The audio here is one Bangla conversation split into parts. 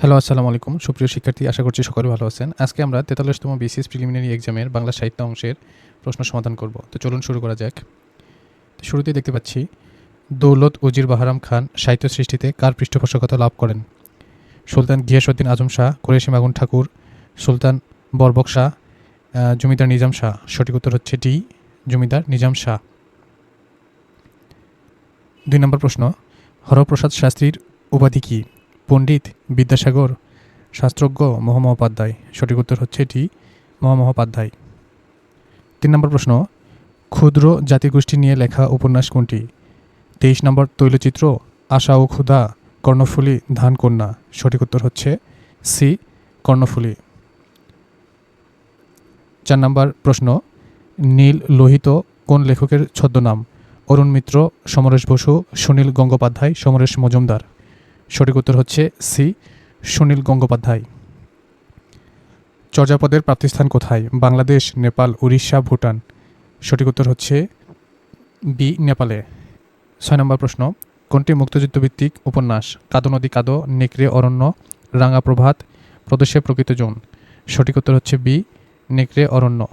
হ্যালো আসসালামু আলাইকুম। সুপ্রিয় শিক্ষার্থী, আশা করছি সকলে ভালো আছেন। আজকে আমরা তেতাল্লিশতম বিসিএস প্রিলিমিনারি এক্সামের বাংলা সাহিত্য অংশের প্রশ্ন সমাধান করব। তো চলুন শুরু করা যাক। তো শুরুতেই দেখতে পাচ্ছি, দৌলত উজির বাহারাম খান সাহিত্য সৃষ্টিতে কার পৃষ্ঠপোষকতা লাভ করেন? সুলতান গিয়াসউদ্দিন আজম শাহ কুরেশি মাগুন ঠাকুর, সুলতান বরবক শাহ জমিদার নিজাম শাহ। সঠিক উত্তর হচ্ছে ডি, জমিদার নিজাম শাহ। দুই নম্বর প্রশ্ন, হরপ্রসাদ শাস্ত্রীর উপাধি কী? পণ্ডিত, বিদ্যাসাগর, শাস্ত্রজ্ঞ মহামহোপাধ্যায়। সঠিক উত্তর হচ্ছে এটি মহামহোপাধ্যায়। তিন নম্বর প্রশ্ন, ক্ষুদ্র জাতিগোষ্ঠী নিয়ে লেখা উপন্যাস কোনটি? তেইশ নম্বর তৈলচিত্র, আশা ও ক্ষুধা, কর্ণফুলী ধান কন্যা সঠিক উত্তর হচ্ছে সি, কর্ণফুলী। চার নম্বর প্রশ্ন, নীল লোহিত কোন লেখকের ছদ্মনাম? অরুণ মিত্র, সমরেশ বসু, সুনীল গঙ্গোপাধ্যায়, সমরেশ মজুমদার। সঠিক উত্তর হচ্ছে সি, সুনীল গঙ্গোপাধ্যায়। চর্যাপদের প্রাপ্তিস্থান কোথায়? বাংলাদেশ, নেপাল, উড়িষ্যা, ভুটান। সঠিক উত্তর হচ্ছে বি, নেপালে। ছয় নম্বর প্রশ্ন, কোনটি মুক্তিযুদ্ধভিত্তিক উপন্যাস? কাদো নদী কাদো, নেকড়ে অরণ্য, রাঙা প্রভাত, প্রদেশে প্রকৃত জোন। সঠিক উত্তর হচ্ছে বি, নেকড়ে অরণ্য।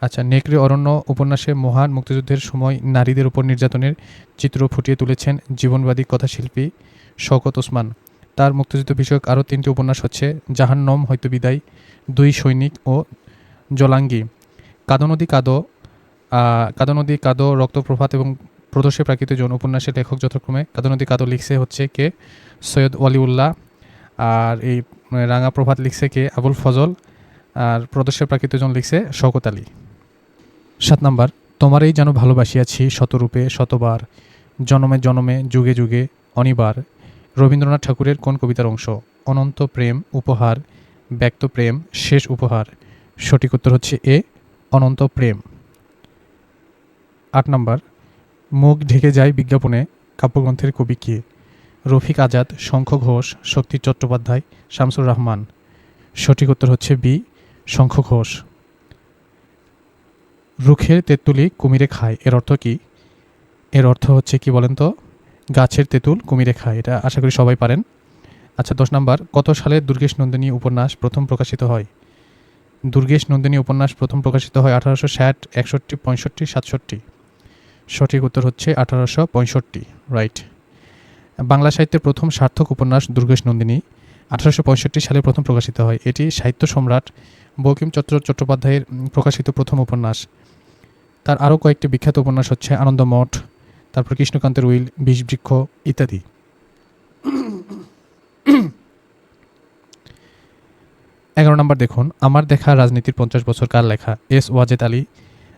আচ্ছা নেকড়ে অরণ্য উপন্যাসে মহান মুক্তিযুদ্ধের সময় নারীদের উপর নির্যাতনের চিত্র ফুটিয়ে তুলেছেন জীবনবাদী কথাশিল্পী শওকত ওসমান। তার মুক্তিযুদ্ধ বিষয়ক আরও তিনটি উপন্যাস হচ্ছে, জাহান্নম হয়তো বিদায়, দুই সৈনিক ও জলাঙ্গি। কাদো নদী কাদো কাদো নদী কাদো রক্তপ্রভাত এবং প্রদর্শে প্রাকৃতিক জন উপন্যাসের লেখক যথাক্রমে। কাদো নদী কাদো লিখছে হচ্ছে কে? সৈয়দ ওয়ালিউল্লাহ। আর এই রাঙা প্রভাত লিখছে কে? আবুল ফজল। আর প্রদর্শের প্রাকৃতিক জন লিখছে শওকত আলী। সাত নাম্বার, তোমারই যেন ভালোবাসিয়াছি শতরূপে শতবার, জনমে জনমে, যুগে যুগে অনিবার। রবীন্দ্রনাথ ঠাকুরের কোন কবিতার অংশ? অনন্ত প্রেম, উপহার, ব্যক্ত প্রেম, শেষ উপহার। সঠিক উত্তর হচ্ছে এ, অনন্ত প্রেম। আট নম্বর, মুখ ঢেকে যায় বিজ্ঞাপনে কাব্যগ্রন্থের কবি কে? রফিক আজাদ, শঙ্খ ঘোষ, শক্তি চট্টোপাধ্যায়, শামসুর রহমান। সঠিক উত্তর হচ্ছে বি, শঙ্খ ঘোষ। রুখের তেঁতুলি কুমিরে খায়, এর অর্থ কি? এর অর্থ হচ্ছে কি বলেন তো? গাছের তেঁতুল কুমিরে খায় এটা আশা করি সবাই পারেন। আচ্ছা দশ নম্বর, কত সালে দুর্গেশ নন্দিনী উপন্যাস প্রথম প্রকাশিত হয়? দুর্গেশ নন্দিনী উপন্যাস প্রথম প্রকাশিত হয় আঠারোশো ষাট, একষট্টি, পঁয়ষট্টি, সাতষট্টি। সঠিক উত্তর হচ্ছে আঠারোশো পঁয়ষট্টি রাইট বাংলা সাহিত্যের প্রথম সার্থক উপন্যাস দুর্গেশ নন্দিনী আঠারোশো পঁয়ষট্টি সালে প্রথম প্রকাশিত হয়। এটি সাহিত্য সম্রাট বঙ্কিমচন্দ্র চট্টোপাধ্যায়ের প্রকাশিত প্রথম উপন্যাস। তার আরও কয়েকটি বিখ্যাত উপন্যাস হচ্ছে আনন্দমঠ তারপর কৃষ্ণকান্তের উইল, বিষবৃক্ষ ইত্যাদি। এগারো নম্বর দেখুন, আমার দেখা রাজনীতির পঞ্চাশ বছর কার লেখা? এস ওয়াজেদ আলী,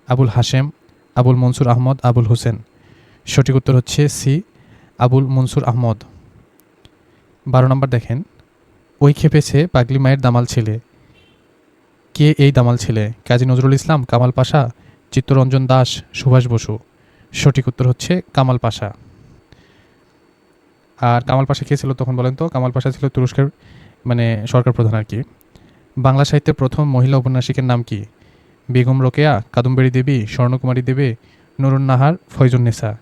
আবুল হাশেম, আবুল মনসুর আহমদ, আবুল হোসেন। সঠিক উত্তর হচ্ছে সি, আবুল মনসুর আহমদ। বারো নম্বর দেখেন, ওই খেপেছে পাগলি মায়ের দামাল ছেলে। কে এই দামাল ছেলে? কাজী নজরুল ইসলাম, কামাল পাশা, চিত্তরঞ্জন দাস, সুভাষ বসু। সঠিক উত্তর হচ্ছে কামাল পাশা। আর কামাল পাশা কে ছিল তখন বলেন তো? কামাল পাশা ছিল তুরস্কের মানে সরকার প্রধান আর কি। বাংলা সাহিত্যের প্রথম মহিলা উপন্যাসিকের নাম কি? বেগম রোকেয়া, কাদম্বরী দেবী, স্বর্ণকুমারী দেবী, নুরুন নাহার ফয়জুন নেসা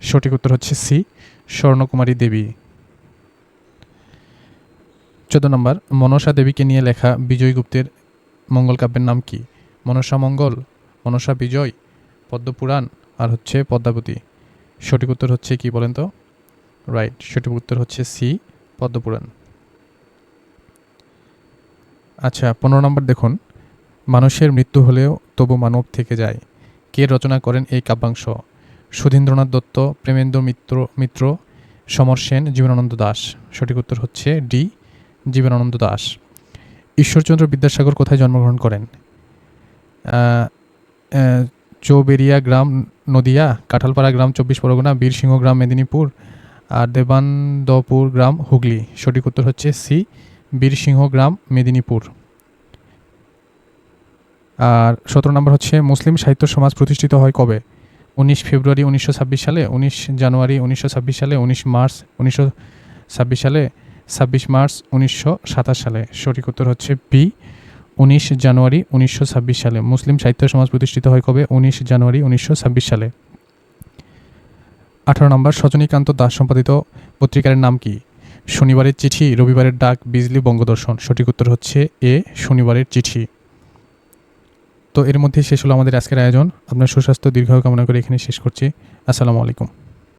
সঠিক উত্তর হচ্ছে সি, স্বর্ণকুমারী দেবী। চোদ্দ নম্বর, মনসা দেবীকে নিয়ে লেখা বিজয় গুপ্তের মঙ্গল কাব্যের নাম কি? মনসা মঙ্গল, মনসা বিজয়, পদ্মপুরাণ আর হচ্ছে পদ্মাবতী। সঠিক উত্তর হচ্ছে কি বলেন তো? রাইট সঠিক উত্তর হচ্ছে সি পদ্মপুরাণ। আচ্ছা পনেরো নম্বর দেখুন। মানুষের মৃত্যু হলেও তবু মানব থেকে যায়। কে রচনা করেন এই কাব্যাংশ? সুধীন্দ্রনাথ দত্ত প্রেমেন্দ্র মিত্র মিত্র, সমর সেন, জীবনানন্দ দাস। সঠিক উত্তর হচ্ছে ডি, জীবনানন্দ দাস। ঈশ্বরচন্দ্র বিদ্যাসাগর কোথায় জন্মগ্রহণ করেন? চৌবেরিয়া গ্রাম নদিয়া, কাঁঠালপাড়া গ্রাম চব্বিশ পরগনা, বীরসিংহ গ্রাম মেদিনীপুর আর দেবান্দপুর গ্রাম হুগলি। সঠিক উত্তর হচ্ছে সি, বীরসিংহ গ্রাম মেদিনীপুর। আর সতেরো নম্বর হচ্ছে মুসলিম সাহিত্য সমাজ প্রতিষ্ঠিত হয় কবে? উনিশ ফেব্রুয়ারি উনিশশো ছাব্বিশ সালে, উনিশ জানুয়ারি উনিশশো ছাব্বিশ সালে, উনিশ মার্চ উনিশশো ছাব্বিশ সালে, ছাব্বিশ মার্চ উনিশশো সাতাশ সালে। সঠিক উত্তর হচ্ছে বি উনিশ জানুয়ারি উনিশশো ছাব্বিশ সালে। মুসলিম সাহিত্য সমাজ প্রতিষ্ঠিত হয় কবে? উনিশ জানুয়ারি উনিশশো ছাব্বিশ সালে। আঠারো নম্বর, সজনীকান্ত দাস সম্পাদিত পত্রিকার নাম কি? শনিবারের চিঠি, রবিবারের ডাক, বিজলি বঙ্গদর্শন। সঠিক উত্তর হচ্ছে এ, শনিবারের চিঠি। তো এর মধ্যে শেষ হলো আমাদের আজকের আয়োজন। আপনার সুস্বাস্থ্য দীর্ঘ কামনা করে এখানে শেষ করছি। আসসালামু আলাইকুম।